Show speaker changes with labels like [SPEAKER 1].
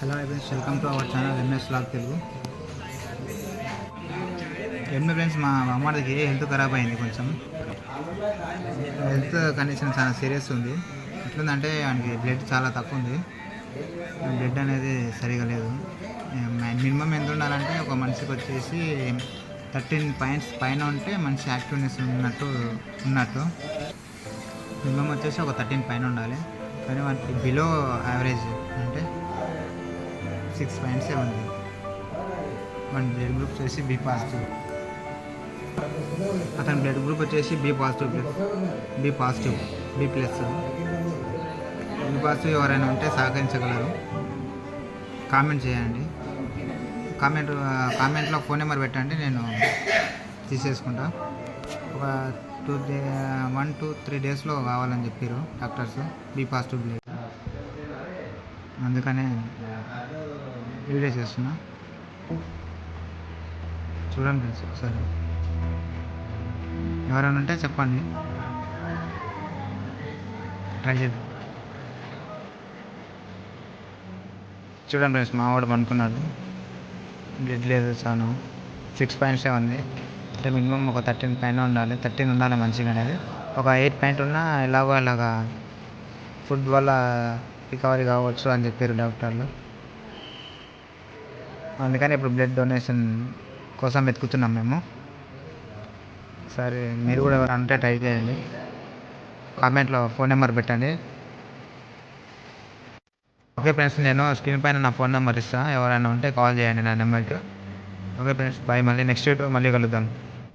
[SPEAKER 1] Hello friends welcome to our channel MS log Telugu. MA friends మా అమ్మడికి health ఖరాబ్ అయింది కొంచెం. హెల్త్ కండిషన్ చాలా సీరియస్ ఉంది. ఎట్లుందంటే ఆయనకి బ్లడ్ చాలా తక్కువ ఉంది. బ్లడ్ అనేది సరిగా లేదు. మినిమం ఎంత ఉండాలంటే ఒక మనిషికి వచ్చేసి థర్టీన్ పాయింట్స్ పైన ఉంటే మనిషి యాక్టివ్నెస్ ఉన్నట్టు ఉన్నట్టు. మినిమం వచ్చేసి ఒక థర్టీన్ పైన ఉండాలి. కానీ వాటికి బిలో యావరేజ్ అంటే సిక్స్ పాయింట్సే ఉంది వన్ బ్లడ్ గ్రూప్ వచ్చేసి బి పాజిటివ్ అతని బ్లడ్ గ్రూప్ వచ్చేసి B positive B positive B plus B positive ఎవరైనా ఉంటే సహకరించగలరు. కామెంట్ చేయండి. కామెంట్ కామెంట్లో ఫోన్ నెంబర్ పెట్టండి నేను తీసేసుకుంటా. ఒక two day one two three డేస్లో కావాలని చెప్పారు డాక్టర్స్. బి పాజిటివ్ బ్లడ్ అందుకనే వీడియో చేస్తున్నా. చూడండి ఫ్రెండ్స్ ఒకసారి. ఎవరైనా ఉంటే చెప్పండి. ట్రై చేద్దాం. చూడండి ఫ్రెండ్స్ మా వాడు పనుకున్నాడు బ్లడ్ లేదు చాను సిక్స్ పాయింట్స్ ఉంది. అంటే మినిమం ఒక థర్టీన్ పైన ఉండాలి. థర్టీన్ ఉండాలి మంచిగా అనేది ఒక ఎయిట్ పాయింట్ ఉన్నా ఎలాగో అలాగా ఫుడ్ వల్ల రికవరీ కావచ్చు అని చెప్పారు డాక్టర్లు. అందుకని ఇప్పుడు బ్లడ్ డొనేషన్ కోసం వెతుకుతున్నాం మేము. సరే మీరు కూడా ఎవరు అంటే ట్రై చేయండి. కామెంట్లో ఫోన్ నెంబర్ పెట్టండి. ఓకే ఫ్రెండ్స్ నేను స్క్రీన్ పైన నా ఫోన్ నెంబర్ ఇస్తాను ఎవరైనా ఉంటే కాల్ చేయండి నా నెంబర్కి. Okay friends bye. మళ్ళీ నెక్స్ట్ వీక్ మళ్ళీ కలుద్దాం.